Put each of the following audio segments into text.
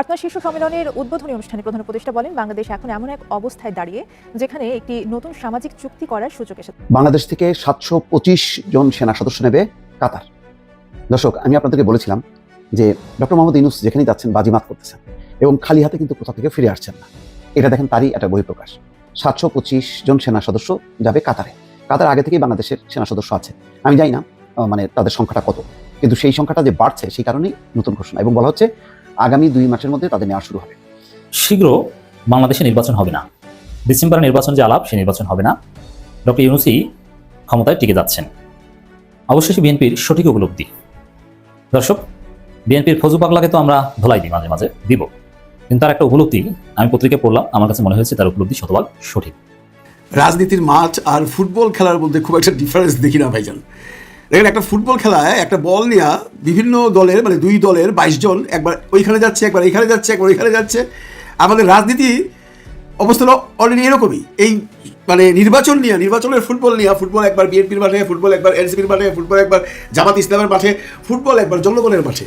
আত্মা শীর্ষ সম্মেলনের উদ্বোধনী অনুষ্ঠানে প্রধান উপদেষ্টা বলেন, বাংলাদেশ এখন এমন এক অবস্থায় দাঁড়িয়ে যেখানে একটি নতুন সামাজিক চুক্তি করার সুযোগ এসেছে। বাংলাদেশ থেকে সাতশো পঁচিশ জন সেনা সদস্য নেবে কাতার। দর্শক, আমি আপনাদেরকে বলেছিলাম যে ডক্টর মোহাম্মদ ইউনুস যেখানেই যাচ্ছেন বাজিমাত করতেছেন এবং খালি হাতে কিন্তু কোথা থেকে ফিরে আসছেন না। এটা দেখেন তারই একটা বহিঃপ্রকাশ। সাতশো পঁচিশ জন সেনা সদস্য যাবে কাতারে। কাতার আগে থেকেই বাংলাদেশের সেনা সদস্য আছে। আমি জানি না মানে তাদের সংখ্যাটা কত। কিন্তু সেই সংখ্যাটা যে বাড়ছে সেই কারণেই নতুন ঘোষণা। এবং বলা হচ্ছে আগামী দুই মাসের মধ্যে তাদের নেওয়া শুরু হবে। শীঘ্র বাংলাদেশে নির্বাচন হবে না। ডিসেম্বরে নির্বাচন যে আলাপ সে নির্বাচন হবে না। ডক্টর ইউনুসি ক্ষমতায় টিকে যাচ্ছেন। অবশেষে বিএনপির সঠিক উপলব্ধি। দর্শক বিএনপির ফজু পাগলাকে তো আমরা ধোলাই দিই মাঝে মাঝে দিব। কিন্তু তার একটা উপলব্ধি আমি পত্রিকায় পড়লাম আমার কাছে মনে হয়েছে তার উপলব্ধি শতভাগ সঠিক। রাজনীতির মাঠ আর ফুটবল খেলার মধ্যে খুব একটা ডিফারেন্স দেখি না ভাইজান। দেখেন একটা ফুটবল খেলায় একটা বল নিয়ে বিভিন্ন দলের মানে দুই দলের বাইশ জন একবার ওইখানে যাচ্ছে, একবার এইখানে যাচ্ছে, একবার ওইখানে যাচ্ছে। আমাদের রাজনীতি অবস্থা অলরেডি এরকমই। এই মানে নির্বাচন নিয়ে, নির্বাচনের ফুটবল নিয়ে, ফুটবল একবার বিএনপির মাঠে, ফুটবল একবার এনসিপির মাঠে, ফুটবল একবার জামাত ইসলামের মাঠে, ফুটবল একবার জনগণের মাঠে।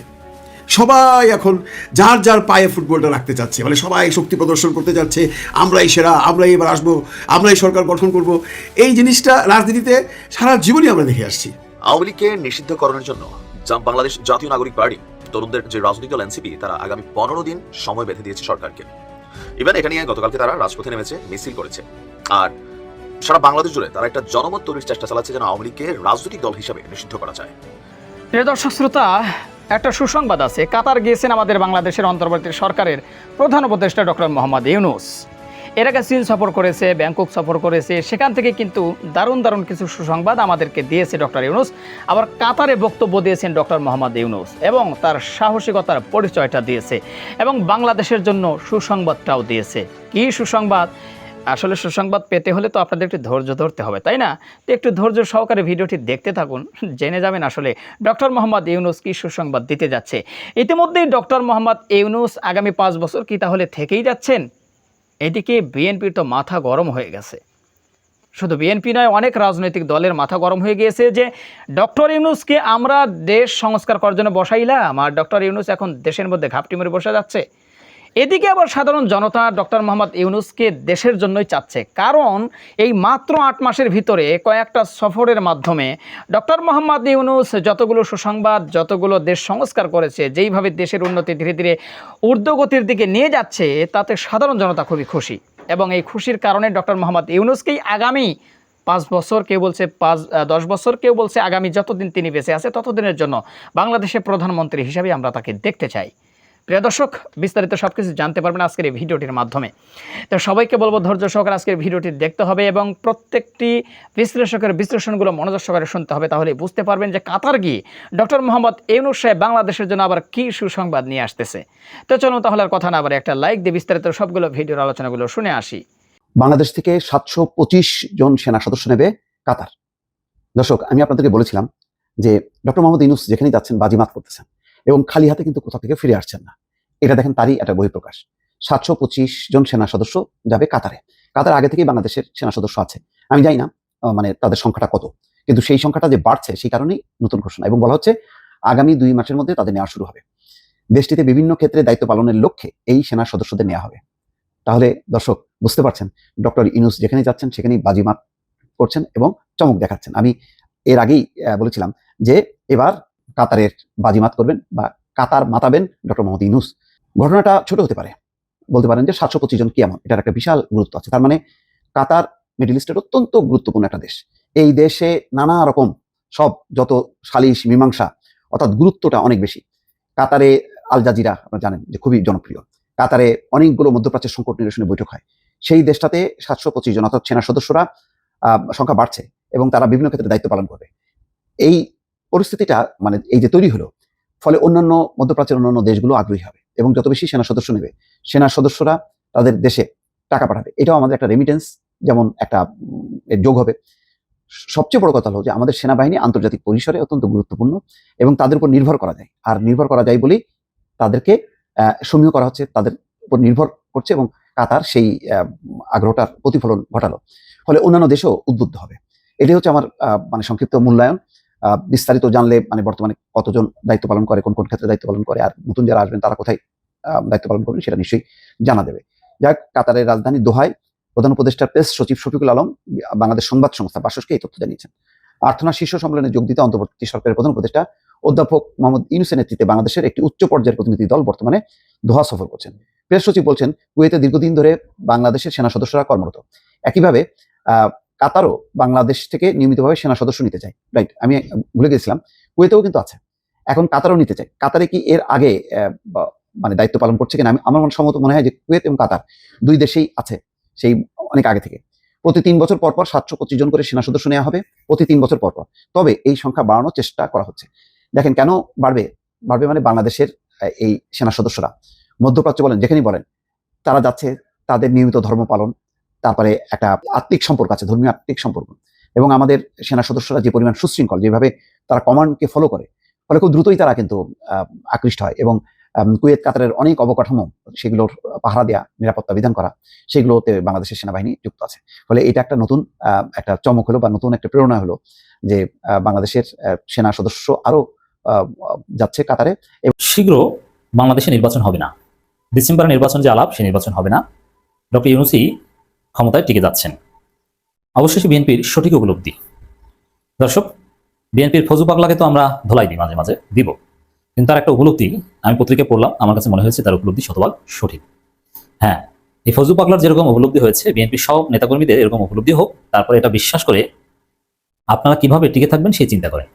সবাই এখন যার যার পায়ে ফুটবলটা রাখতে চাচ্ছে মানে সবাই শক্তি প্রদর্শন করতে যাচ্ছে, আমরাই সেরা, আমরাই এবার আসব, আমরাই সরকার গঠন করব। এই জিনিসটা রাজনীতিতে সারা জীবনই আমরা দেখে আসছি। আওয়ামী লীগকে নিষিদ্ধকরণের জন্য বাংলাদেশ জাতীয় নাগরিক পার্টি তরুণদের যে রাজনৈতিক দল এনসিপি, তারা আগামী পনেরো দিন সময় বেঁধে দিয়েছে সরকারকে। ইভেন এটা নিয়ে গতকালকে তারা রাজপথে নেমেছে, মিছিল করেছে। আর সারা বাংলাদেশ জুড়ে তারা একটা জনমত তৈরির চেষ্টা চালাচ্ছে যেন আওয়ামী লীগকে রাজনৈতিক দল হিসেবে নিষিদ্ধ করা যায়। প্রিয় দর্শক, শ্রোতা, একটা সুসংবাদ আছে। কাতার গিয়েছেন আমাদের বাংলাদেশের অন্তর্বর্তী সরকারের প্রধান উপদেষ্টা ডক্টর মোহাম্মদ ইউনুস। এর আগে চীন সফর করেছে, ব্যাংকক সফর করেছে, সেখান থেকে কিন্তু দারুণ দারুণ কিছু সুসংবাদ আমাদেরকে দিয়েছে ডক্টর ইউনুস। আবার কাতারে বক্তব্য দিয়েছেন ডক্টর মোহাম্মদ ইউনুস এবং তার সাহসিকতার পরিচয়টা দিয়েছে এবং বাংলাদেশের জন্য সুসংবাদটাও দিয়েছে। কি সুসংবাদ? আসলে সুসংবাদ পেতে হলে তো আপনাদের একটু ধৈর্য ধরতে হবে, তাই না? তো একটু ধৈর্য সহকারে ভিডিওটি দেখতে থাকুন, জেনে যাবেন আসলে ডক্টর মোহাম্মদ ইউনুস কি সুসংবাদ দিতে যাচ্ছে। ইতিমধ্যেই ডক্টর মোহাম্মদ ইউনুস আগামী পাঁচ বছর কি তাহলে থেকেই যাচ্ছেন? এদিকে বিএনপির তো মাথা গরম হয়ে গেছে। শুধু বিএনপি নয়, অনেক রাজনৈতিক দলের মাথা গরম হয়ে গিয়েছে যে ডক্টর ইউনুসকে আমরা দেশ সংস্কার করার জন্য বসাইলাম, আর ডক্টর ইউনুস এখন দেশের মধ্যে ঘাপটি মেরে বসে যাচ্ছে। এদিকে আবার সাধারণ জনতা ডক্টর মোহাম্মদ ইউনুসকে দেশের জন্যই চাচ্ছে। কারণ এই মাত্র আট মাসের ভিতরে কয়েকটা সফরের মাধ্যমে ডক্টর মোহাম্মদ ইউনুস যতগুলো সুসংবাদ, যতগুলো দেশ সংস্কার করেছে, যেইভাবে দেশের উন্নতি ধীরে ধীরে ঊর্ধ্বগতির দিকে নিয়ে যাচ্ছে, তাতে সাধারণ জনতা খুবই খুশি। এবং এই খুশির কারণে ডক্টর মোহাম্মদ ইউনুসকেই আগামী পাঁচ বছর, কেউ বলছে পাঁচ দশ বছর, কেউ বলছে আগামী যতদিন তিনি বেঁচে আছে ততদিনের জন্য বাংলাদেশের প্রধানমন্ত্রী হিসাবে আমরা তাকে দেখতে চাই। প্রিয় দর্শক, বিস্তারিত সব কিছু জানতে পারবেন আজকের এই ভিডিওটির মাধ্যমে। তো সবাইকে বলব, ধৈর্য সহকারে আজকের ভিডিওটি দেখতে হবে এবং প্রত্যেকটি বিশ্লেষকের বিশ্লেষণগুলো মনোযোগ সহকারে শুনতে হবে, তাহলে বুঝতে পারবেন যে কাতার গিয়ে ডক্টর মোহাম্মদ ইউনুস সাহেব বাংলাদেশের জন্য আবার কী সুসংবাদ নিয়ে আসতেছে। তো চলুন তাহলে আর কথা না আবার একটা লাইক দিয়ে বিস্তারিত সবগুলো ভিডিওর আলোচনাগুলো শুনে আসি। বাংলাদেশ থেকে সাতশো পঁচিশ জন সেনা সদস্য নেবে কাতার। দর্শক, আমি আপনাদেরকে বলেছিলাম যে ডক্টর মোহাম্মদ ইউনুস যেখানেই যাচ্ছেন বাজিমাত করতেছেন। এবং খালি হাতে কিন্তু কোথা থেকে ফিরে আসছেন না। এটা দেখেন তারই একটা বহিঃপ্রকাশ। সাতশো পঁচিশ জন সেনা সদস্য যাবে কাতারে। কাতার আগে থেকেই বাংলাদেশের সেনা সদস্য আছে। আমি জানি না মানে তাদের সংখ্যাটা কত। কিন্তু সেই সংখ্যাটা যে বাড়ছে সেই কারণেই নতুন ঘোষণা। এবং বলা হচ্ছে আগামী দুই মাসের মধ্যে তাদের নেওয়া শুরু হবে। দেশটিতে বিভিন্ন ক্ষেত্রে দায়িত্ব পালনের লক্ষ্যে এই সেনা সদস্যদের নেওয়া হবে। তাহলে দর্শক, বুঝতে পারছেন, ডক্টর ইনুস যেখানে যাচ্ছেন সেখানেই বাজিমাত করছেন এবং চমক দেখাচ্ছেন। আমি এর আগেই বলেছিলাম যে এবার কাতারের বাজিমাত করবেন বা কাতার মাতাবেন ডক্টর মোহাম্মদ ইনুস ঘটনাটা ছোট হতে পারে। বলতে পারেন যে সাতশো পঁচিশ জন কি এমন এটার একটা বিশাল গুরুত্ব আছে। তার মানে কাতার মিডল ইস্টের অত্যন্ত গুরুত্বপূর্ণ একটা দেশ। এই দেশে নানা রকম সব যত সালিশ, মীমাংসা অর্থাৎ গুরুত্বটা অনেক বেশি। কাতারে আল জাজিরা আপনারা জানেন যে খুবই জনপ্রিয়। কাতারে অনেকগুলো মধ্যপ্রাচ্যের সংকট নিরসনে বৈঠক হয়। সেই দেশটাতে সাতশো পঁচিশ জন অর্থাৎ সেনা সদস্যরা সংখ্যা বাড়ছে এবং তারা বিভিন্ন ক্ষেত্রে দায়িত্ব পালন করবে। এই পরিস্থিতিটা মানে এই যে তৈরি হলো, ফলে অন্যান্য মধ্যপ্রাচ্যের অন্যান্য দেশগুলো আগ্রহী হবে এবং যত বেশি সেনা সদস্য নেবে, সেনা সদস্যরা তাদের দেশে টাকা পাঠাবে। এটাও আমাদের একটা রেমিটেন্স যেমন একটা যোগ হবে। সবচেয়ে বড় কথা হলো যে আমাদের সেনাবাহিনী আন্তর্জাতিক পরিসরে অত্যন্ত গুরুত্বপূর্ণ এবং তাদের উপর নির্ভর করা যায়। আর নির্ভর করা যায় বলেই তাদেরকে সমীহ করা হচ্ছে, তাদের উপর নির্ভর করছে এবং কাতার সেই আগ্রহটার প্রতিফলন ঘটালো। ফলে অন্যান্য দেশও উদ্বুদ্ধ হবে। এটাই হচ্ছে আমার মানে সংক্ষিপ্ত মূল্যায়ন। বিস্তারিত জানলে মানে বর্তমানে কতজন দায়িত্ব পালন করে, কোন কোন ক্ষেত্রে দায়িত্ব পালন করে, আর নতুন যারা আসবেন তারা কোথায় দায়িত্ব পালন করবেন সেটা নিশ্চয়ই জানা দেবে। যাক, কাতারের রাজধানী দোহায় প্রধান উপদেষ্টা প্রেস সচিব শফিকুল আলম বাংলাদেশ সংবাদ সংস্থা বাসসকে এই তথ্য জানিয়েছেন। আর্থনা শীর্ষ সম্মেলনে যোগ দিতে অন্তর্বর্তী সরকারের প্রধান উপদেষ্টা অধ্যাপক মোহাম্মদ ইউনুসের নেতৃত্বে বাংলাদেশের একটি উচ্চ পর্যায়ের প্রতিনিধি দল বর্তমানে দোহা সফর করছেন। প্রেস সচিব বলছেন, কুয়েতে দীর্ঘদিন ধরে বাংলাদেশের সেনা সদস্যরা কর্মরত। একইভাবে কাতারও বাংলাদেশ থেকে নিয়মিতভাবে সেনা সদস্য নিতে চায়। রাইট আমি ভুলে গেছিলাম। কুয়েতেও কিন্তু আছে। এখন কাতারও নিতে চায়। কাতারে কি এর আগে মানে দায়িত্ব পালন করছে কিনা আমি, আমার সম্মত মনে হয় যে কুয়েত এবং কাতার দুই দেশেই আছে সেই অনেক আগে থেকে। প্রতি তিন বছর পর পর সাতশো পঁচিশ জন করে সেনা সদস্য নেওয়া হবে প্রতি তিন বছর পর পর। তবে এই সংখ্যা বাড়ানোর চেষ্টা করা হচ্ছে। দেখেন কেন বাড়বে? বাড়বে মানে বাংলাদেশের এই সেনা সদস্যরা। মধ্যপ্রাচ্য বলেন, যেখানেই বলেন, তারা যাচ্ছে, তাদের নিয়মিত ধর্ম পালন তারপরে একটা আত্মিক সম্পর্ক আছে ধর্মীয় আত্মিক সম্পর্ক। এবং আমাদের সেনা সদস্যরা যে পরিমাণ সুশৃঙ্খল যেভাবে তারা কমান্ডকে ফলো করে ফলে খুব দ্রুতই তারা কিন্তু আকৃষ্ট হয়। এবং কুয়েত কাতারের অনেক অবকাঠামো সেগুলোর পাহারা দেওয়া নিরাপত্তা বিধান করা সেগুলোতে বাংলাদেশের সেনাবাহিনী যুক্ত আছে। ফলে এটা একটা নতুন একটা চমক হলো বা নতুন একটা প্রেরণা হলো যে বাংলাদেশের সেনা সদস্য আরও আহ, যাচ্ছে কাতারে। শীঘ্র বাংলাদেশে নির্বাচন হবে না। ডিসেম্বরে নির্বাচন যে আলাপ সে নির্বাচন হবে না। ডক্টর ইউনুসি ক্ষমতায় টিকে যাচ্ছেন। অবশেষে বিএনপির সঠিক উপলব্ধি। দর্শক, বিএনপির ফজু পাগলাকে তো আমরা ধোলাই দিই মাঝে মাঝে, দিব। কিন্তু তার একটা উপলব্ধি আমি পত্রিকায় পড়লাম, আমার কাছে মনে হয়েছে তার উপলব্ধি শতভাগ সঠিক। হ্যাঁ এই ফজু পাগলার যেরকম উপলব্ধি হয়েছে, বিএনপির সব নেতাকর্মীদের এরকম উপলব্ধি হোক, তারপরে এটা বিশ্বাস করে আপনারা কীভাবে টিকে থাকবেন সেই চিন্তা করেন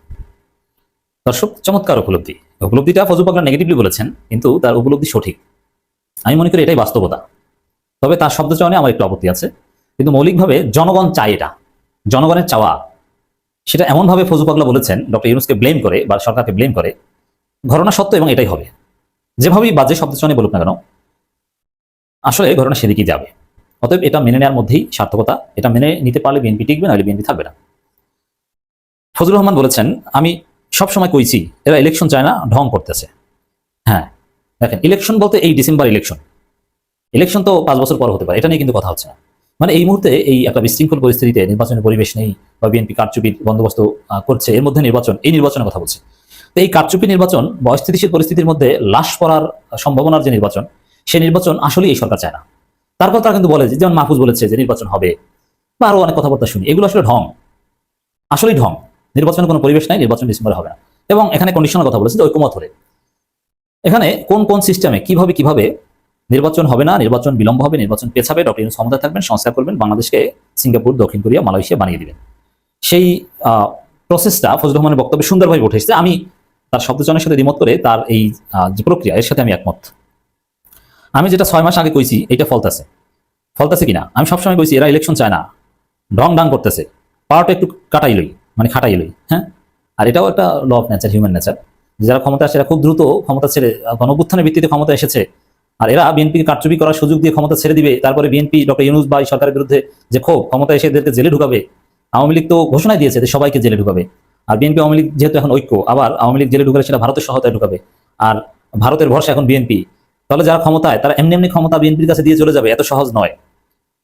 দর্শক, চমৎকার উপলব্ধি। উপলব্ধিটা ফজু পাগলা নেগেটিভলি বলেছেন, কিন্তু তার উপলব্ধি সঠিক। আমি মনে করি এটাই বাস্তবতা। তবে তার শব্দ চয়নে আমার একটু আপত্তি আছে। কিন্তু মৌলিকভাবে জনগণ চায় এটা। জনগণের চাওয়া। সেটা এমনভাবে ফজু পাগলা বলেছেন, ডক্টর ইউনুসকে ব্লেম করে বা সরকারকে ব্লেম করে। ঘটনা সত্য এবং এটাই হবে। যেভাবেই বাজে শব্দ চয়নে বলুক না কেন, আসলে ঘটনা সেদিকেই যাবে। অতএব এটা মেনে নেওয়ার মধ্যেই সার্থকতা, এটা মেনে নিতে পারলে বিএনপি টিকবে, নাহলে বিএনপি থাকবে না। ফজলুর রহমান বলেছেন, আমি সব সময় কইছি, এরা ইলেকশন চায় না, ঢং করতেছে। হ্যাঁ দেখেন ইলেকশন বলতে এই ডিসেম্বর ইলেকশন ইলেকশন তো পাঁচ বছর পর হতে পারে, এটা নিয়ে কিন্তু কথা হচ্ছে না। মানে এই মুহূর্তে এই একটা বিশৃঙ্খল পরিস্থিতিতে নির্বাচনের পরিবেশ নেই বা বিএনপি কারচুপির বন্দোবস্ত করছে, এর মধ্যে নির্বাচন, এই নির্বাচনের কথা বলছে। তো এই কারচুপি নির্বাচন বা অস্থিতিশীল পরিস্থিতির মধ্যে লাশ পড়ার সম্ভাবনার যে নির্বাচন সেই নির্বাচন আসলে এই সরকার চায় না। তারপর তারা কিন্তু বলে যেমন মাহফুজ বলেছে যে নির্বাচন হবে, বা আরও অনেক কথাবার্তা শুনি, এগুলো আসলে ঢং। আসলেই ঢং। নির্বাচনের কোনো পরিবেশ নাই, নির্বাচন ডিসেম্বরে হবে না। এবং এখানে কন্ডিশনের কথা বলেছে যে ঐক্যমত হলে। এখানে কোন কোন সিস্টেমে কীভাবে কীভাবে নির্বাচন হবে না নির্বাচন বিলম্ব হবে নির্বাচন পেছাবে ডক্টর ইউনুস ক্ষমতায় থাকবেন সংস্কার করবেন বাংলাদেশকে সিঙ্গাপুর দক্ষিণ কোরিয়া মালয়েশিয়া বানিয়ে দিবেন। সেই প্রসেসটা ফজলুর রহমানের বক্তব্যে সুন্দরভাবে উঠে এসেছে। আমি তার শব্দচয়নের সাথে দ্বিমত করে তার এই যে প্রক্রিয়া এর সাথে আমি একমত। আমি যেটা ছয় মাস আগে কইছি এটা ফলতাছে ফলতাছে কিনা? আমি সবসময় কইছি এরা ইলেকশন চায় না। ঢং ডাং করতেছে। পাওয়ারটা একটু কাটাই লই মানে খাটাই লই হ্যাঁ? আর এটাও একটা law of nature human nature যারা ক্ষমতা আসে খুব দ্রুত ক্ষমতা ছেড়ে আহ, গণঅভ্যুত্থানের ভিত্তিতে ক্ষমতা এসেছে। আর এরা বিএনপিকে কারচুপি করার সুযোগ দিয়ে ক্ষমতা ছেড়ে দিবে, তারপরে বিএনপি ডক্টর ইউনুস বা সরকারের বিরুদ্ধে যে ক্ষোভ ক্ষমতা এসে এদেরকে জেলে ঢুকাবে। আওয়ামী লীগ তো ঘোষণাই দিয়েছে যে সবাইকে জেলে ঢুকাবে। আর B N P Awami League যেহেতু এখন ঐক্য, আবার আওয়ামী লীগ জেলে ঢুকালে সেটা ভারতের সহায়তায় ঢুকাবে। আর ভারতের ভরসা এখন বিএনপি তাহলে যারা ক্ষমতায়, তারা এমনি এমনি ক্ষমতা বিএনপির কাছে দিয়ে চলে যাবে, এত সহজ নয়।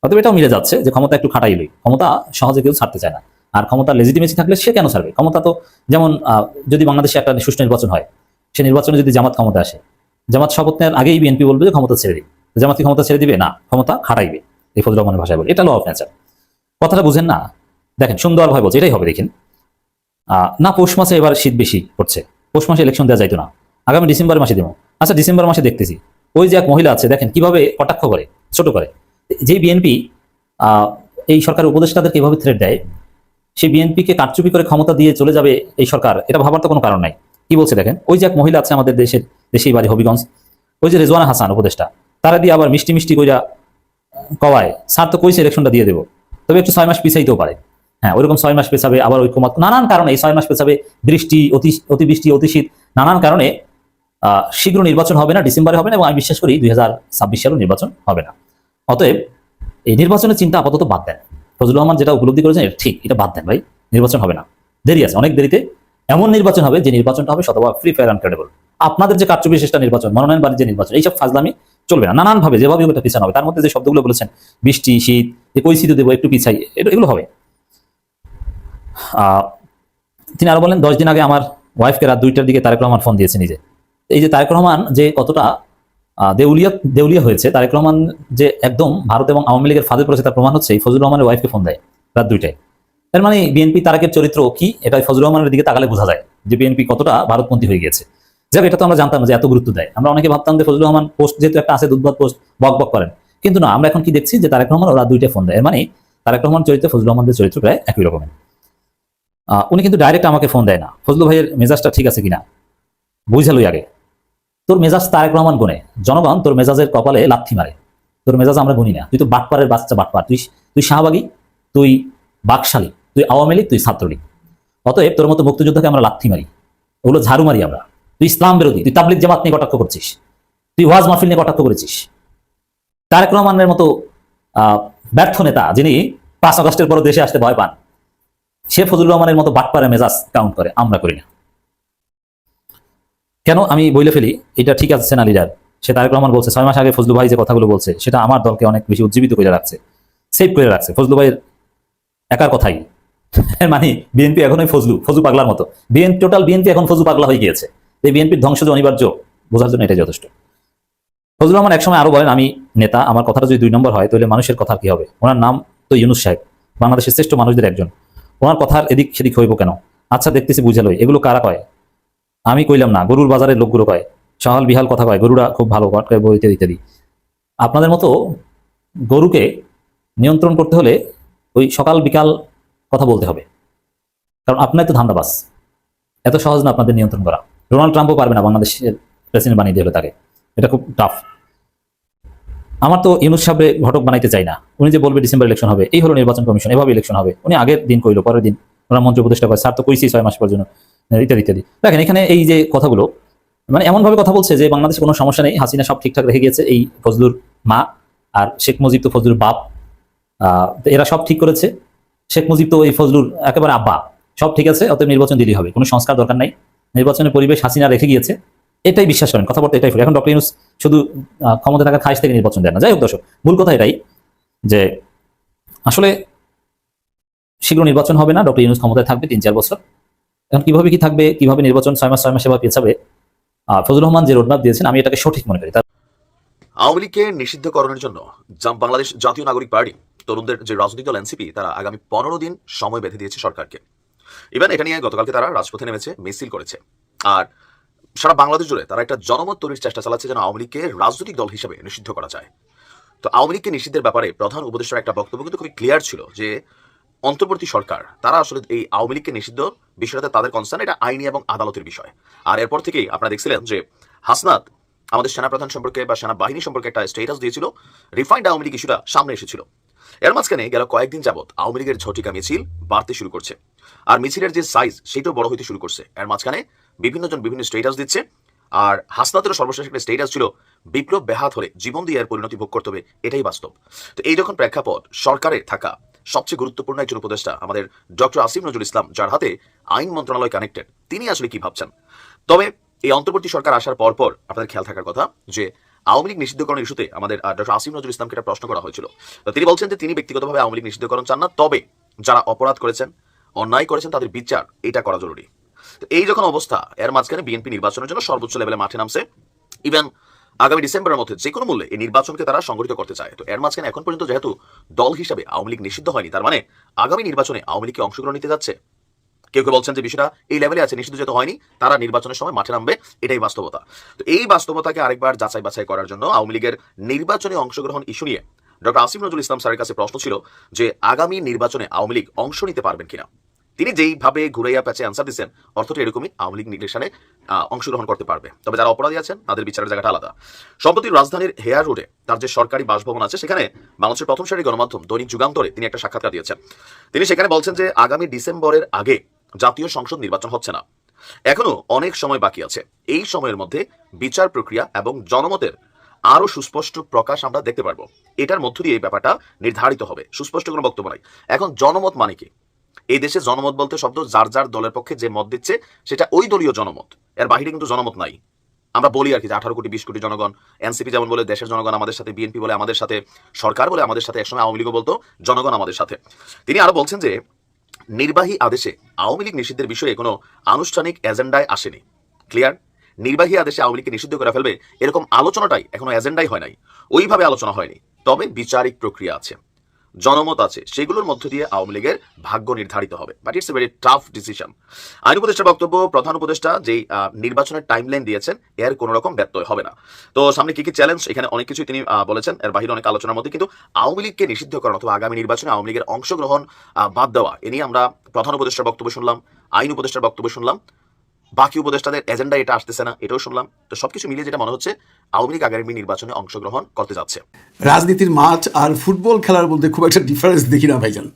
অতএব এটাও মিলে যাচ্ছে যে ক্ষমতা একটু খাটাই লই। ক্ষমতা সহজে কেউ ছাড়তে চায় না। আর ক্ষমতার লেজিটিমেসি থাকলে সে কেন ছাড়বে? ক্ষমতা তো যেমন যদি বাংলাদেশে একটা সুষ্ঠু নির্বাচন হয়, সে নির্বাচনে যদি জামাত ক্ষমতা আসে জামাত শপথ নেওয়ার আগেই বিএনপি বলবে যে ক্ষমতা ছেড়ে দিই জামাত কি ক্ষমতা ছেড়ে দিবে? না, ক্ষমতা খাটাইবে। এই ফজল রহমানের ভাষায় বলে। এটা ল অফ নেচার কথাটা বুঝেন না? দেখেন সুন্দরভাবে বলছে, এটাই হবে, দেখেন। না, পৌষ মাসে এবার শীত বেশি পড়ছে। পৌষ মাসে ইলেকশন দেওয়া যাইতো না। আগামী ডিসেম্বর মাসে দেবো। আচ্ছা ডিসেম্বর মাসে দেখতেছি। ওই যে এক মহিলা আছে, দেখেন, কীভাবে কটাক্ষ করে, ছোট করে। যে বিএনপি এই সরকারের উপদেষ্টাদেরকে এভাবে থ্রেট দেয় সেই বিএনপিকে কারচুপি করে ক্ষমতা দিয়ে চলে যাবে এই সরকার, এটা ভাবার তো কোনো কারণ নাই। কি বলছে, দেখেন? ওই যে এক মহিলা আছে আমাদের দেশের দেশেই বাড়ি হবিগঞ্জ। ওই যে রেজওয়ানা হাসান উপদেষ্টা, তারা দিয়ে আবার মিষ্টি মিষ্টি কইরা কওয়ায়, স্যার তো কইছে ইলেকশনটা দিয়ে দেবো। তবে একটু ছয় মাস পিছাইতেও পারে। হ্যাঁ ওইরকম ছয় মাস পেছাবে আবার ঐক্যমত। নানান কারণে এই ছয় মাস পেছাবে বৃষ্টি, অতি, অতিবৃষ্টি, অতিশীত, নানান কারণে শীঘ্র নির্বাচন হবে না, ডিসেম্বরে হবে না এবং আমি বিশ্বাস করি দুই হাজার ছাব্বিশ সালেও নির্বাচন হবে না। অতএব এই নির্বাচনের চিন্তা আপাতত বাদ দেন। ফজলুর রহমান যেটা উপলব্ধি করেছেন ঠিক, এটা বাদ দেন ভাই। নির্বাচন হবে না। দেরি আছে, অনেক দেরিতে। এমন নির্বাচন হবে যে নির্বাচনটা হবে শতভাগ ফ্রি ফায়ার আনক্রেডেবল আপনাদের যে কারচুপি চেষ্টা নির্বাচন, মনোনয়ন বাণিজ্য নির্বাচন, এইসব ফাজলামি চলবে না। নানান ভাবে যেভাবে ওটা পিছানো হবে। তার মধ্যে যে শব্দগুলো বলেছেন, বৃষ্টি, শীত, যে পরিস্থিতি দেবো, একটু পিছাই এগুলো হবে। তিনি আরও বলেন, দশ দিন আগে আমার ওয়াইফকে রাত দুইটার দিকে তারেক রহমান ফোন দিয়েছে নিজে। এই যে তারেক রহমান যে কতটা দেউলিয়া দেউলিয়া হয়েছে, তারেক রহমান যে একদম ভারত এবং আওয়ামী লীগের ফাঁদে পড়েছে তার প্রমাণ হচ্ছে, এই ফজলুর রহমানের ওয়াইফকে ফোন দেয় রাত দুইটায়। তার মানে বিএনপি তারেকের চরিত্র কি? এটা ওই ফজলুর রহমানের দিকে তাকালে বোঝা যায় যে বিএনপি কতটা ভারতপন্থী হয়ে গেছে যাক, এটা তো আমরা জানতাম যে এত গুরুত্ব দেয়। আমরা অনেকে ভাবতাম যে ফজলুর রহমান পোস্ট যেহেতু একটা আছে, দুধবাদ পোস্ট বক বক করেন। কিন্তু না, আমরা এখন কি দেখছি যে তারেক রহমান, ওরা দুইটা ফোন দেয়। মানে তারেক রহমান চরিত্র, ফজলুর রহমানের চরিত্র প্রায় একই রকমের। উনি কিন্তু ডাইরেক্ট আমাকে ফোন দেয় না। ফজলু ভাইয়ের মেজাজটা ঠিক আছে কিনা? বুঝালই আগে। তোর মেজাজ তারেক রহমান গুনে। জনগণ, তোর মেজাজের কপালে লাথি মারে। তোর মেজাজ আমরা গুনি না। তুই তো বাটপারের বাচ্চা বাটপার। তুই তুই শাহবাগী, তুই বাকশালী, তুই আওয়ামী লীগ, তুই ছাত্রলীগ। অতএব তোর মতো মুক্তিযোদ্ধাকে আমরা লাথি মারি। ওগুলো ঝাড়ু মারি আমরা। তুই ইসলাম বিরোধী, তুই তাবলিক জামাত নিয়ে কটাক্ষ করছিস? তুই ওয়াজ মাহফিল নিয়ে কটাক্ষ করেছিস? তারেক রহমানের মতো ব্যর্থ নেতা যিনি পাঁচ আগস্টের পর দেশে আসতে ভয় পান, সে ফজলুর রহমানের মতো বাটপারে মেজাজ কাউন্ট করে, আমরা করি না। কেন? আমি বলে ফেলি, এটা ঠিক আছে না লিডার সে তারেক রহমান বলছে, ছয় মাস আগে ফজলু ভাই যে কথাগুলো বলছে, সেটা আমার দলকে অনেক বেশি উজ্জীবিত করে রাখছে সেভ করে রাখছে। ফজলু ভাইয়ের একার কথাই মানে বিএনপি এখনই ফজলু ফজলু পাগলার মতো। বিএনপি টোটাল বিএনপি এখন ফজলু পাগলা হয়ে গিয়েছে। এই বিএনপির ধ্বংস যে অনিবার্য বোঝার জন্য এটাই যথেষ্ট। ফজলুর রহমান একসময় আরও বলেন, আমি নেতা, আমার কথাটা যদি দুই নম্বর হয়, তাহলে মানুষের কথা কি হবে? ওনার নাম তো ইউনুস সাহেব, বাংলাদেশের শ্রেষ্ঠ মানুষদের একজন। ওনার কথার এদিক সেদিক হইব কেন? আচ্ছা দেখতেছি বুঝালই এগুলো কারা কয়? আমি কইলাম না, গরুর বাজারের লোকগুলো কয়। সহাল বিহাল কথা কয়, গরুরা খুব ভালো বইতে ইত্যাদি। আপনাদের মতো গরুকে নিয়ন্ত্রণ করতে হলে ওই সকাল বিকাল কথা বলতে হবে। কারণ আপনার তো ধান্দাবাস এত সহজ না আপনাদের নিয়ন্ত্রণ করা। ডোনাল্ড ট্রাম্পও পারবে না বাংলাদেশের প্রেসিডেন্ট বানিয়ে দেবে তাকে। এটা খুব টাফ আমার তো ইউনুস সাহেব ঘটক বানাইতে চাই না। উনি যে বলবে ডিসেম্বর ইলেকশন হবে, এই হলো নির্বাচন কমিশন এভাবে ইলেকশন হবে। উনি আগের দিন কইলো, পরের দিন। ওনার মন্ত্রী উপদেষ্টা করে, স্যার তো কইছি ছয় মাস পর্যন্ত ইত্যাদি ইত্যাদি। দেখেন, এখানে এই যে কথাগুলো মানে এমন ভাবে কথা বলছে যে বাংলাদেশে কোনো সমস্যা নেই, হাসিনা সব ঠিকঠাক রেখে গিয়েছে, এই ফজলুর মা আর শেখ মুজিব তো ফজলুর বাপ। এরা সব ঠিক করেছে। শেখ মুজিব তো এই ফজলুর একেবারে আব্বা। সব ঠিক আছে, অতএব নির্বাচন দিলেই হবে, কোনো সংস্কার দরকার নাই। নির্বাচনের পরিবেশ হাসিনা রেখে গিয়েছে এটাই বিশ্বাস করেন কথাবার্তা এটাই এখন ডক্টর ইউনুস শুধু ক্ষমতা থাকা খাইশ থেকে নির্বাচন দেন না। যাই হোক দর্শক মূল কথা এটাই যে আসলে শীঘ্র নির্বাচন হবে না ডক্টর ইউনুস ক্ষমতায় থাকবে তিন চার বছর। এখন কীভাবে কি থাকবে কীভাবে নির্বাচন ছয় মাস ছয় মাসে বা পেছাবে আহ, ফজলুর রহমান যে রোডম্যাপ দিয়েছেন আমি এটাকে সঠিক মনে করি। আওয়ামী লীগকে নিষিদ্ধকরণের জন্য বাংলাদেশ জাতীয় নাগরিক পার্টি তরুণদের যে রাজনৈতিক দল এনসিপি তারা আগামী পনেরো দিন সময় বেঁধে দিয়েছে সরকারকে। ইভেন এটা নিয়ে গতকালকে তারা রাজপথে নেমেছে, মিছিল করেছে। আর সারা বাংলাদেশ জুড়ে তারা একটা জনমত তৈরির চেষ্টা চালাচ্ছে যেন আওয়ামী লীগকে রাজনৈতিক দল হিসেবে নিষিদ্ধ করা যায়। তো আওয়ামী লীগকে নিষিদ্ধের ব্যাপারে প্রধান উপদেষ্টার একটা বক্তব্য কিন্তু খুবই ক্লিয়ার ছিল যে অন্তর্বর্তী সরকার, তারা আসলে এই আওয়ামী লীগকে নিষিদ্ধ বিষয়টাতে তাদের কনসার্ন এটা আইনি এবং আদালতের বিষয়। আর এরপর থেকেই আপনারা দেখছিলেন যে হাসনাত আমাদের সেনাপ্রধান সম্পর্কে বা সেনাবাহিনী সম্পর্কে একটা স্টেটাস দিয়েছিল রিফাইন্ড আওয়ামী লীগ ইস্যুটা সামনে এসেছিল। এর মাঝখানে গেল কয়েকদিন যাবত আওয়ামী লীগের ঝটিকা মিছিল বাড়তে শুরু করছে। আর মিছিলের যে সাইজ সেটাও বড় হইতে শুরু করছে। এর মাঝখানে বিভিন্ন জন বিভিন্ন স্টেটাস দিচ্ছে। আর হাসনাতেরও সর্বশেষ একটা স্টেটাস ছিল বিপ্লব ব্যাহাত হলে জীবন দিয়ে এর পরিণতি ভোগ করতে হবে, এটাই বাস্তব। তো এই যখন প্রেক্ষাপট সরকারে থাকা সবচেয়ে গুরুত্বপূর্ণ একজন উপদেষ্টা আমাদের ডক্টর আসিম নজরুল ইসলাম, যার হাতে আইন মন্ত্রণালয় কানেক্টেড তিনি আসলে কি ভাবছেন? তবে এই অন্তর্বর্তী সরকার আসার পর পর আপনাদের খেয়াল থাকার কথা যে আওয়ামী লীগ নিষিদ্ধকরণের ইস্যুতে আমাদের ডক্টর আসিম নজরুল ইসলামকে একটা প্রশ্ন করা হয়েছিল। তিনি বলছেন যে তিনি ব্যক্তিগতভাবে আওয়ামী লীগ নিষিদ্ধকরণ চান না, তবে যারা অপরাধ করেছেন অন্যায় করেছেন তাদের বিচার, এটা করা জরুরি। এই যখন অবস্থা, এর মাঝখানে বিএনপি নির্বাচনের জন্য সর্বোচ্চ লেভেলে মাঠে নামছে। ইভেন আগামী ডিসেম্বরের মধ্যে যে কোনো মূল্যে এই নির্বাচনকে তারা সংগঠিত করতে চায়। তো এর মাঝখানে এখন পর্যন্ত যেহেতু দল হিসাবে আওয়ামী লীগ নিষিদ্ধ হয়নি, তার মানে আগামী নির্বাচনে আওয়ামী লীগ কি অংশগ্রহণ নিতে যাচ্ছে? কেউ কেউ বলছেন যে বিষয়টা এই লেভেলে আছে, নিষিদ্ধ যেহেতু হয়নি, তারা নির্বাচনের সময় মাঠে নামবে, এটাই বাস্তবতা। তো এই বাস্তবতাকে আরেকবার যাচাই বাছাই করার জন্য আওয়ামী লীগের নির্বাচনে অংশগ্রহণ ইস্যু নিয়ে ডক্টর আসিম নজরুল ইসলাম স্যারের কাছে প্রশ্ন ছিল যে আগামী নির্বাচনে আওয়ামী লীগ অংশ নিতে পারবেন কিনা। তিনি যেইভাবে ঘুরাইয়া প্যাচে অ্যান্সার দিচ্ছেন অর্থটা এরকমই আওয়ামী লীগ নির্দেশনে অংশগ্রহণ করতে পারবে। তবে যারা অপরাধী আছেন, তাদের বিচারের জায়গাটা আলাদা। সম্প্রতি রাজধানীর হেয়ার রোডে তার যে সরকারি বাসভবন আছে, সেখানে বাংলাদেশের প্রথম সারি গণমাধ্যম দৈনিক যুগান্তরে তিনি একটা সাক্ষাৎকার দিয়েছেন। তিনি সেখানে বলছেন যে আগামী ডিসেম্বরের আগে জাতীয় সংসদ নির্বাচন হচ্ছে না। এখনও অনেক সময় বাকি আছে। এই সময়ের মধ্যে বিচার প্রক্রিয়া এবং জনমতের আরও সুস্পষ্ট প্রকাশ আমরা দেখতে পারব। এটার মধ্য দিয়ে এই ব্যাপারটা নির্ধারিত হবে। সুস্পষ্ট কোনো বক্তব্য নাই। এখন জনমত মানে কি? এই দেশে জনমত বলতে শব্দ যার যার দলের পক্ষে যে মত দিচ্ছে, সেটা ওই দলীয় জনমত। এর বাহিরে কিন্তু জনমত নাই। আমরা বলি আর কি যে আঠারো কোটি, বিশ কোটি জনগণ, এনসিপি যেমন বলে, দেশের জনগণ আমাদের সাথে, বিএনপি বলে, আমাদের সাথে, সরকার বলে, আমাদের সাথে, একসময় আওয়ামী লীগও বলতো, জনগণ আমাদের সাথে। তিনি আরও বলছেন যে, নির্বাহী আদেশে আওয়ামী লীগ নিষিদ্ধের বিষয়ে কোনো আনুষ্ঠানিক এজেন্ডায় আসেনি। ক্লিয়ার? নির্বাহী আদেশে আওয়ামী লীগকে নিষিদ্ধ করে ফেলবে এরকম আলোচনাটাই এখনও এজেন্ডাই হয় নাই। ওইভাবে আলোচনা হয়নি। তবে বিচারিক প্রক্রিয়া আছে। জনমত আছে। সেগুলোর মধ্য দিয়ে আওয়ামী লীগের ভাগ্য নির্ধারিত হবে। But it's a very tough decision আইন উপদেষ্টার বক্তব্য, প্রধান উপদেষ্টা যেই নির্বাচনের টাইমলাইন দিয়েছেন, এর কোনো রকম ব্যত্যয় হবে না। তো সামনে কি কি চ্যালেঞ্জ এখানে অনেক কিছুই তিনি বলেছেন। এর বাহিরে অনেক আলোচনার মধ্যে। কিন্তু আওয়ামী লীগকে নিষিদ্ধ করা অথবা আগামী নির্বাচনে আওয়ামী লীগের অংশগ্রহণ বাদ দেওয়া, এ নিয়ে আমরা প্রধান উপদেষ্টার বক্তব্য শুনলাম, আইন উপদেষ্টার বক্তব্য শুনলাম। বাকি উপদেষ্টাদের এজেন্ডা এটা আসতেছে না, এটাও শুনলাম। তো সবকিছু মিলিয়ে যেটা মনে হচ্ছে, আওয়ামী লীগ আগামী নির্বাচনে অংশগ্রহণ করতে যাচ্ছে। রাজনীতির মাঠ আর ফুটবল খেলার মধ্যে খুব একটা ডিফারেন্স দেখি না, ভাইজান।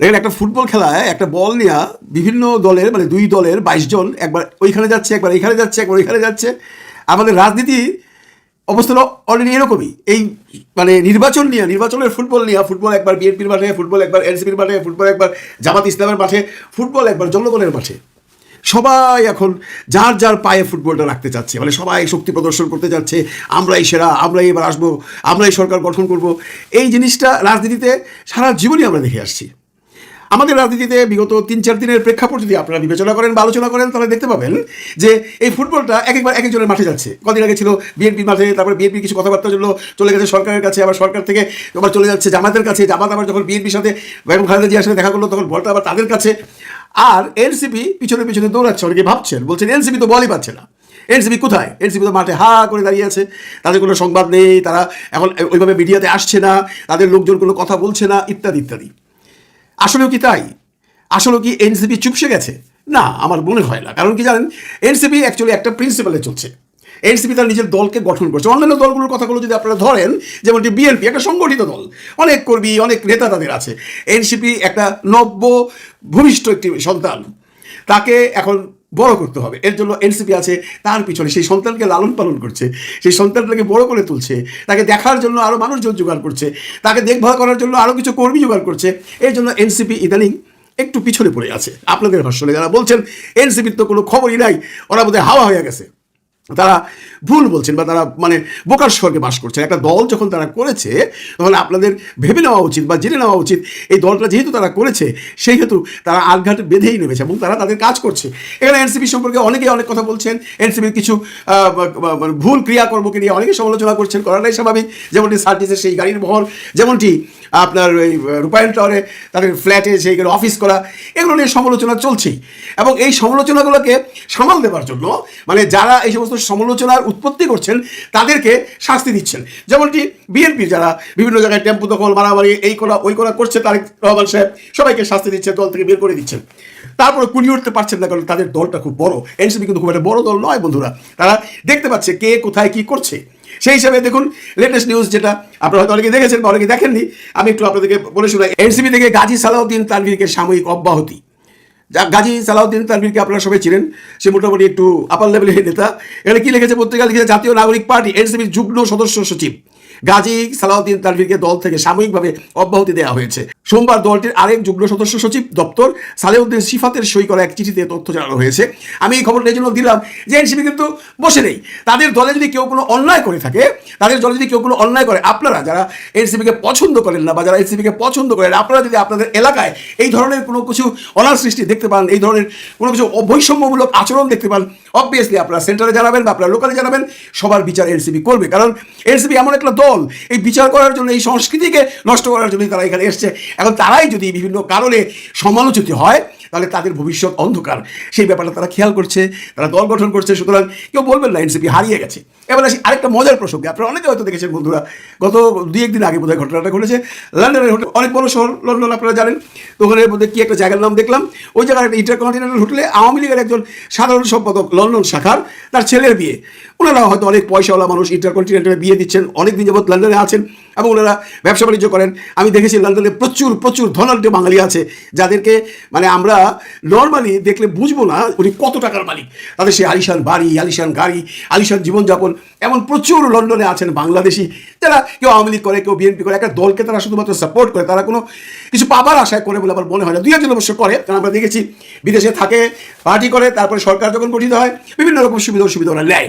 দেখেন, একটা ফুটবল খেলায় একটা বল নিয়ে বিভিন্ন দলের মানে দুই দলের বাইশ জন একবার ওইখানে যাচ্ছে, একবার এখানে যাচ্ছে, একবার ওইখানে যাচ্ছে। আমাদের রাজনীতি অবস্থাটা অলরেডি এরকমই। এই মানে নির্বাচন নিয়ে, নির্বাচনের ফুটবল নিয়ে, ফুটবল একবার বিএনপির মাঠে, ফুটবল একবার এনসিপির মাঠে, ফুটবল একবার জামাত ইসলামের মাঠে, ফুটবল একবার জনগণের মাঠে। সবাই এখন যার যার পায়ে ফুটবলটা রাখতে চাচ্ছে মানে সবাই শক্তি প্রদর্শন করতে যাচ্ছে, আমরাই সেরা, আমরাই এবার আসব, আমরাই সরকার গঠন করব। এই জিনিসটা রাজনীতিতে সারা জীবনই আমরা দেখে আসছি। আমাদের রাজনীতিতে বিগত তিন, চার দিনের প্রেক্ষাপট যদি আপনারা বিবেচনা করেন বা আলোচনা করেন, তাহলে দেখতে পাবেন যে এই ফুটবলটা এক একবার এক একজনের মাঠে যাচ্ছে। কদিন আগে ছিল বিএনপির মাঠে, তারপরে বিএনপির কিছু কথাবার্তার জন্য চলে গেছে সরকারের কাছে, আবার সরকার থেকে আবার চলে যাচ্ছে জামাতের কাছে। জামাত আবার যখন বিএনপির সাথে বেগম খালেদা জিয়ার সাথে দেখা করল, তখন বলটা আবার তাদের কাছে। আর এনসিপি পিছনে পিছনে দৌড়াচ্ছে, অনেকে ভাবছেন, বলছেন এনসিপি তো বলই পাচ্ছে না। এনসিপি কোথায়? এনসিপি তো মাঠে হা করে দাঁড়িয়ে আছে। তাদের কোনো সংবাদ নেই, তারা এখন ওইভাবে মিডিয়াতে আসছে না, তাদের লোকজন কোনো কথা বলছে না, ইত্যাদি ইত্যাদি। আসলেও কি তাই? আসলেও কি এনসিপি চুপসে গেছে? না, আমার মনে হয় না। কারণ কি জানেন, এনসিপি অ্যাকচুয়ালি একটা প্রিন্সিপালে চলছে। এনসিপি তার নিজের দলকে গঠন করছে। অন্যান্য দলগুলোর কথাগুলো যদি আপনারা ধরেন যেমনটি বিএনপি, একটা সংগঠিত দল, অনেক কর্মী, অনেক নেতা তাদের আছে। এনসিপি একটা নব্য, ভূমিষ্ঠ একটি সন্তান। তাকে এখন বড় করতে হবে। এর জন্য এনসিপি আছে, তার পিছনে সেই সন্তানকে লালন পালন করছে, সেই সন্তানটাকে বড় করে তুলছে, তাকে দেখার জন্য আরও মানুষজন জোগাড় করছে, তাকে দেখভাল করার জন্য আরও কিছু কর্মী জোগাড় করছে, এর জন্য এনসিপি ইদানিং একটু পিছনে পড়ে আছে। আপনাদের ভাষণে যারা বলছেন, এনসিপির তো কোনো খবরই নাই, ওরা বোধহয় হাওয়া হয়ে গেছে। তারা ভুল বলছেন বা তারা মানে বোকার স্বর্গে বাস করছেন। একটা দল যখন তারা করেছে তখন আপনাদের ভেবে নেওয়া উচিত বা জেনে নেওয়া উচিত এই দলটা যেহেতু তারা করেছে, সেই হেতু তারা আটঘাট বেঁধেই নেমেছে এবং তারা তাদের কাজ করছে। এখানে এনসিপি সম্পর্কে অনেকেই অনেক কথা বলছেন। এনসিপির কিছু মানে ভুল ক্রিয়াকর্মকে নিয়ে অনেকে সমালোচনা করছেন। করাটাই স্বাভাবিক। যেমনটি সার্টিসের সেই গাড়ির বহর যেমনটি আপনার ওই রূপায়ণ টাওয়ারে তাদের ফ্ল্যাটে সেই অফিস করা, এগুলো নিয়ে সমালোচনা চলছেই। এবং এই সমালোচনাগুলোকে সামাল দেওয়ার জন্য মানে যারা এই সমস্ত সমালোচনার উৎপত্তি করছেন, তাদেরকে শাস্তি দিচ্ছেন। যেমনটি বিএনপি যারা বিভিন্ন জায়গায় টেম্পু দখল, মারামারি, এই করা, ওই করা করছে, তারেক রহমান সাহেব সবাইকে শাস্তি দিচ্ছে, দল থেকে বের করে দিচ্ছেন। তারপরে কুলিয়ে উঠতে পারছেন না, কারণ তাদের দলটা খুব বড়। এনসিপি কিন্তু খুব একটা বড় দল নয়, বন্ধুরা। তারা দেখতে পাচ্ছে কে কোথায় কি করছে। সেই হিসাবে দেখুন লেটেস্ট নিউজ যেটা আপনারা হয়তো অনেকে দেখেছেন বা অনেকে দেখেননি, আমি একটু আপনাদেরকে বলে শোনাই। এনসিপি থেকে গাজী সালাউদ্দিন তানভীরকে সাময়িক অব্যাহতি। যা গাজী সালাউদ্দিন তানভীরকে আপনারা সবাই ছিলেন সে মোটামুটি একটু আপার লেভেলের নেতা। এখানে কি লিখেছে? পত্রিকা লিখেছে, জাতীয় নাগরিক পার্টি, এনসিপির যুগ্ম সদস্য সচিব। গাজী সালাউদ্দিন তানভীরকে দল থেকে সাময়িকভাবে অব্যাহতি দেওয়া হয়েছে। সোমবার দলটির আরেক যুগ্ম সদস্য সচিব দপ্তর সালেউদ্দিন সিফাতের সই করা এক চিঠিতে তথ্য জানানো হয়েছে। আমি এই খবরটা এই জন্য দিলাম যে এনসিপি কিন্তু বসে নেই। তাদের দলে যদি কেউ কোনো অন্যায় করে থাকে, তাদের দলে যদি কেউ কোনো অন্যায় করে, আপনারা যারা এনসিপিকে পছন্দ করেন না বা যারা এনসিপিকে পছন্দ করেন, আপনারা যদি আপনাদের এলাকায় এই ধরনের কোনো কিছু অনার সৃষ্টি দেখতে পান, এই ধরনের কোনো কিছু বৈষম্যমূলক আচরণ দেখতে পান অবভিয়াসলি আপনারা সেন্টারে জানাবেন বা আপনারা লোকালে জানাবেন, সবার বিচার এনসিপি করবে। কারণ এনসিপি এমন একটা দল এই বিচার করার জন্য, এই সংস্কৃতিকে নষ্ট করার জন্য তারা এখানে এসছে। এখন তারাই যদি বিভিন্ন কারণে সমালোচিত হয়, তাহলে তাদের ভবিষ্যৎ অন্ধকার। সেই ব্যাপারটা তারা খেয়াল করছে, তারা দল গঠন করছে, সুতরাং কেউ বলবেন না, এনসিপি হারিয়ে গেছে। এবার আসি আরেকটা মজার প্রসঙ্গে। আপনারা অনেকে হয়তো দেখেছেন, বন্ধুরা, গত দুই একদিন আগে বোধহয় ঘটনাটা ঘটেছে। লন্ডনের হোটেল, অনেক বড় শহর, লন্ডন আপনারা জানেন। তো ওখানে মধ্যে কি একটা জায়গার নাম দেখলাম। ওই জায়গার একটা ইন্টারকন্টিনেন্টাল হোটেলে আওয়ামী লীগের একজন সাধারণ সম্পাদক লন্ডন শাখার তার ছেলের বিয়ে। ওনারা হয়তো অনেক পয়সাওয়ালা মানুষ ইন্টারকন্টিনেন্টালে বিয়ে দিচ্ছেন অনেক দিন যাবৎ লন্ডনে আছেন এবং ওনারা ব্যবসা বাণিজ্য করেন। আমি দেখেছি লন্ডনে প্রচুর প্রচুর ধনাঢ্য বাঙালি আছে, যাদেরকে মানে আমরা নর্মালি দেখলে বুঝব না উনি কত টাকার মালিক। তাদের সেই আলিশান বাড়ি, আলিশান গাড়ি, আলিশান জীবনযাপন, এমন প্রচুর লন্ডনে আছেন বাংলাদেশি। যারা কেউ আওয়ামী লীগ করে, কেউ বিএনপি করে, একটা দলকে তারা শুধুমাত্র সাপোর্ট করে, তারা কোনো কিছু পাবার আশায় করে বলে আমার মনে হয় না। দুই একজন অবশ্য করে, কারণ আমরা দেখেছি বিদেশে থাকে পার্টি করে, তারপরে সরকার যখন গঠিত হয়, বিভিন্ন রকম সুবিধা অসুবিধা ওরা নেয়।